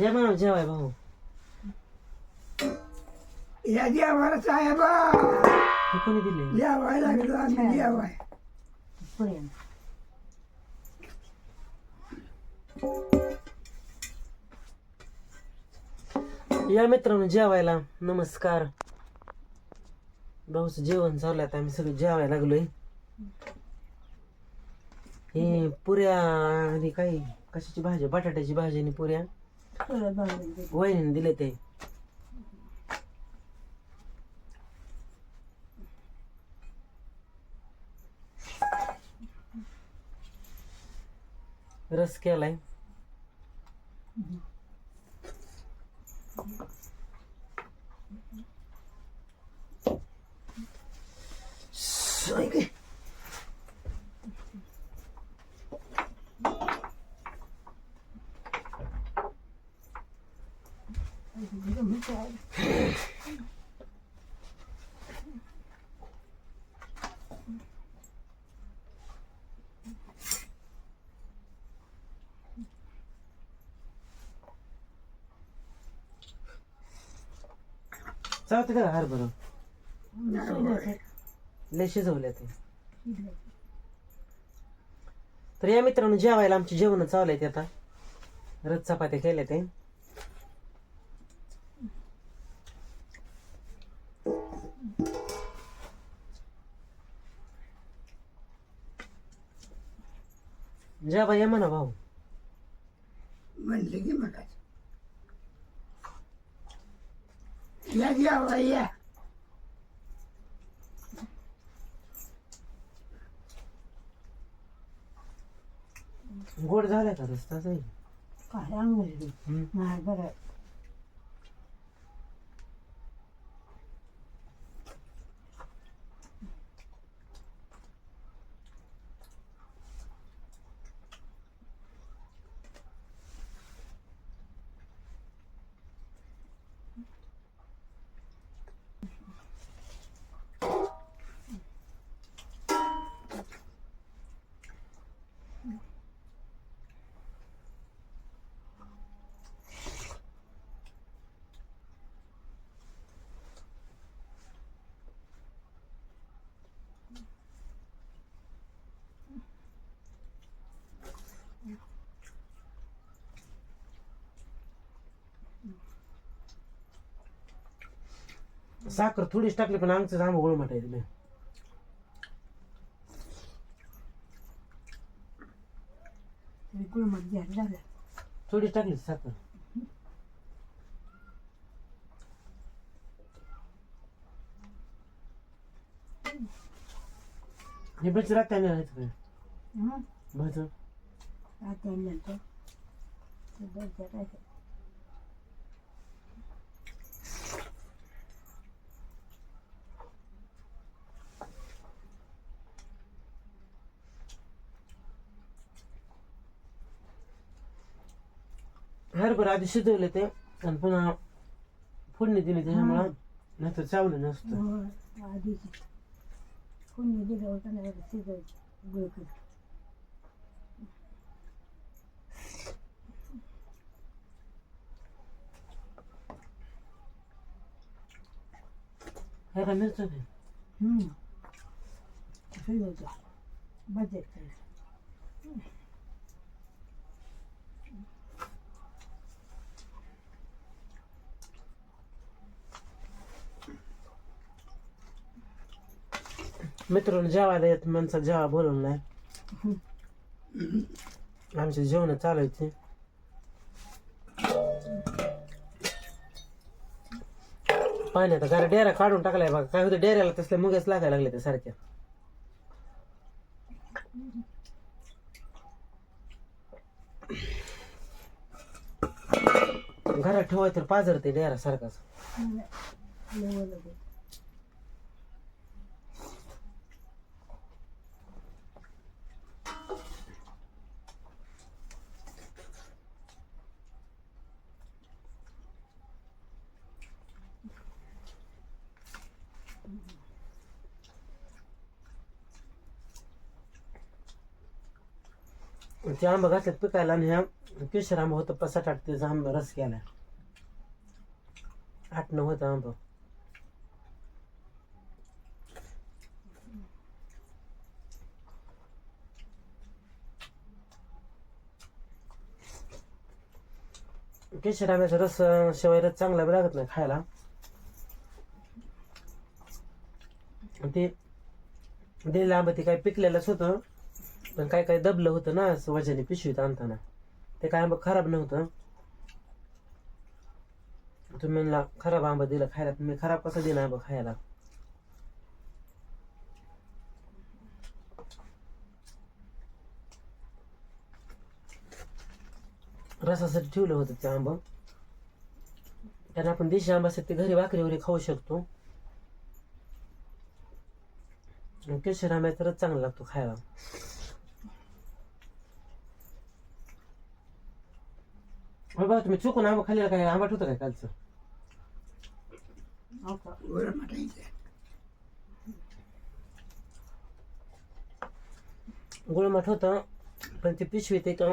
या म्हणा जेवाय भाऊ. या जेवायला साहेबा हे कोणी दिले? जेवाय लागलो आम्ही जेवाय. या मित्रांनो जेवायला. नमस्कार. भाऊचं जेवण चालू आहे आता. आम्ही सगळे जेवायला लागलोय. हे पुऱ्या आणि काही कशाची भाजी? बटाट्याची भाजी आणि पुऱ्या. वहिनीने दिले ते. रस केलाय. चालते का हार बरं लय शिजवल्या ते. तर या मित्रांनो जेवायला आमचे जेवण चालू आहेत आता. रस चपात्या केल्या ते. जेवा या म्हणा भाऊ. म्हणले की मग या जेवा या. गोड झालाय का रस्ता जाईल काय नाही बरं. साखर थोडीच टाकली पण आमचं आंबा गोळ म्हटायचं नाही. कुळमत घ्यायला झालं थोडीच टाकली साखर. हे बच राहत्या नाही हं? आता नंतर. हरभरा आधी शिजवले ते आणि पुन्हा फोडणी दिली त्याच्यामुळं नाही तर चावलं नसतं हो, आधीची कोणी दिलं होतं नाही शिजायचं गुळ करून. हे काय मिरचं ते हं. शिजायचं बजेट करायचं मित्रांनो जेवायला येत माणसा जेवा बोलवलं नाही. आमचे जेवण चालायचे पाण्यात कारण डेरा काढून टाकलाय बघा. काय होतं डेऱ्याला तसले मुगेच लागायला लागले ते सारख्या घरात ठेवाय तर पाजरते डेरा सारखाच. ते आंबा घातल्यात पिकायला आणि ह्या केशर आंबा होतं पाच सात आठ त्याचा आंबा रस गेला. आठ नऊ होता आंबा. केशर आंब्याचा रस शिवाय रस चांगला बी लागत नाही खायला. ते दिलेलं आंबा ते काय पिकलेलंच होतं. पण काय काय दबलं होतं ना असं वजनी पिशवीत आणताना. ते काय आंबा खराब नव्हतं. तुम्ही म्हणला खराब आंबा दिला खायला. तुम्ही मी खराब कसा दिला आंबा खायला? रसासाठी ठेवलं होतं ते आंबा. त्यांना आपण देशी आंब्यासाठी घरी भाकरी वगैरे खाऊ शकतो. केशर आंब्याचा तरच चांगला लागतो खायला. हो बघा तुम्ही चुकून आंबा खाल्लेला काय? आंबट होतं काय कालचं? म्हटायचं गुळमट होतं पण ते पिशवी ते का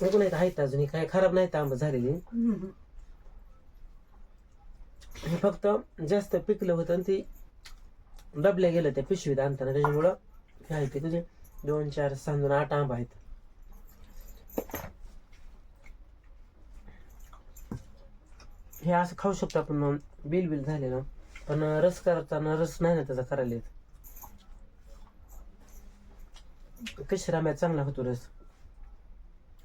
बघून येत आहेत अजून. काय खराब नाहीत आंबा झालेली. हम्म. हे फक्त जास्त पिकलं होतं आणि ते डबल्या गेलं त्या पिशवीत आणताना. त्याच्यामुळं हे आहे ते तुझे दोन चार सहा दोन आठ आंबा आहेत. हे असं खाऊ शकतो आपण बिल बिल झालेलं पण रस करताना रस नाही ना त्याचा करायला येत. कशी राम्यात चांगला होतो रस.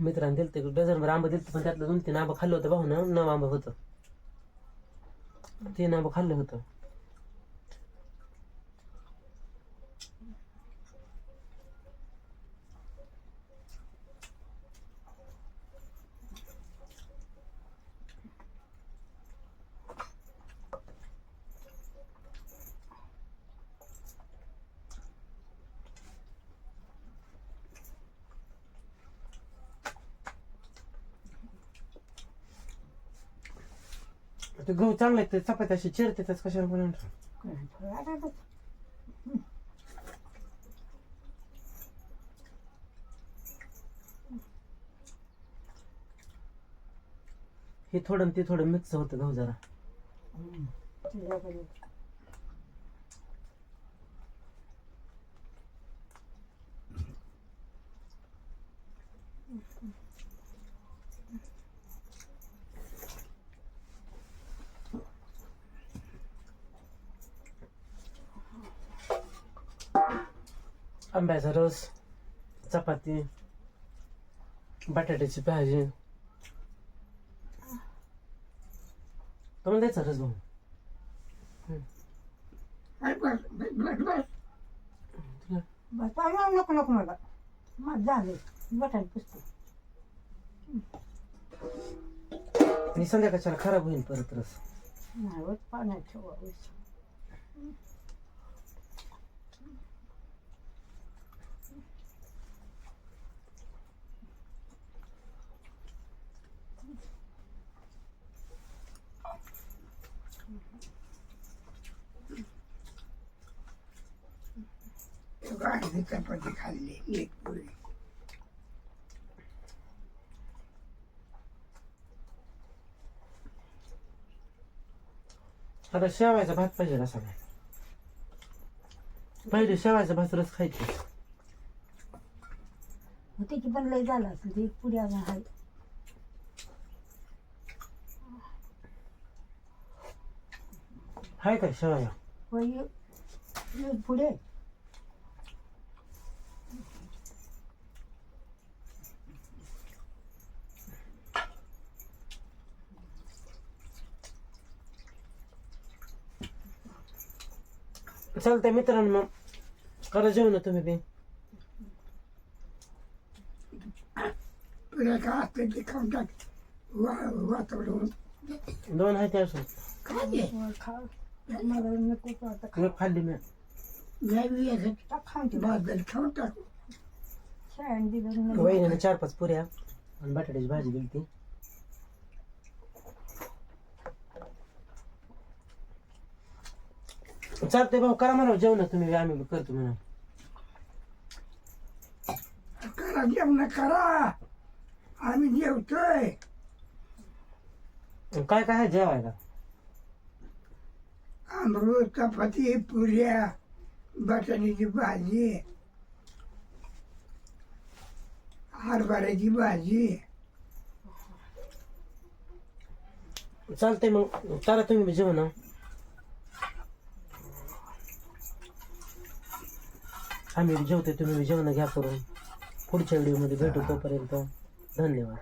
मित्रांनी दिलते डझनभर आंबा दिलते पण त्यातलं दोन तीन आंबा खाल्लं होतं भाऊ ना नव आंबा होतं. तीन आंबा खाल्लं होतं. ते गहू चांगले आहेत, ते चपाती अशी चिरते त्याच कशाला बनवून हे थोडं आणि ते थोडं मिक्स होतं गहू जरा आंब्याचा रस चपाती बटाट्याची भाजी. तुम्हाला द्यायचा रस भाऊ नको नको मला. मग झाले. बटाट पुसते. संध्याकाळच्याला खराब होईल परत रस. नाही पाण्यात ठेवा गाडी चपाती खाल्ली एक पुरी आता शेवायचा भात पाहिजे ना सगळ्या. पहिले शेवायचा भात रस खायचे. होते की पण लय झालं असेल ते एक पुढे अजून आहे हाय काय शेवाया एक पुढे चालतंय मित्रांनो मग करा जेवण तुम्ही बी तुला काय असतं ते खाऊन टाक वा वातावरण दोन आहे ते असून काय दे वर खा मला नको आता एक खाल्ली मी. नाही याचं खा खाऊन टाकू. दिलं. वहिनीने चार पाच पुऱ्या आणि बटाट्याची भाजी दिली ती चालतंय भाऊ करा म्हणा जेवण तुम्ही आम्ही करतो म्हणा करा जेवण करा. आम्ही जेवतोय. काय काय आहे जेवायला? अमृत चपाती पुऱ्या बटाट्याची भाजी हरभऱ्याची भाजी. चालतंय मग करा तुम्ही जेवण आम्ही जेवतोय तुम्ही जेवण घ्या करून. पुढच्या व्हिडिओमध्ये भेटू तोपर्यंत. धन्यवाद.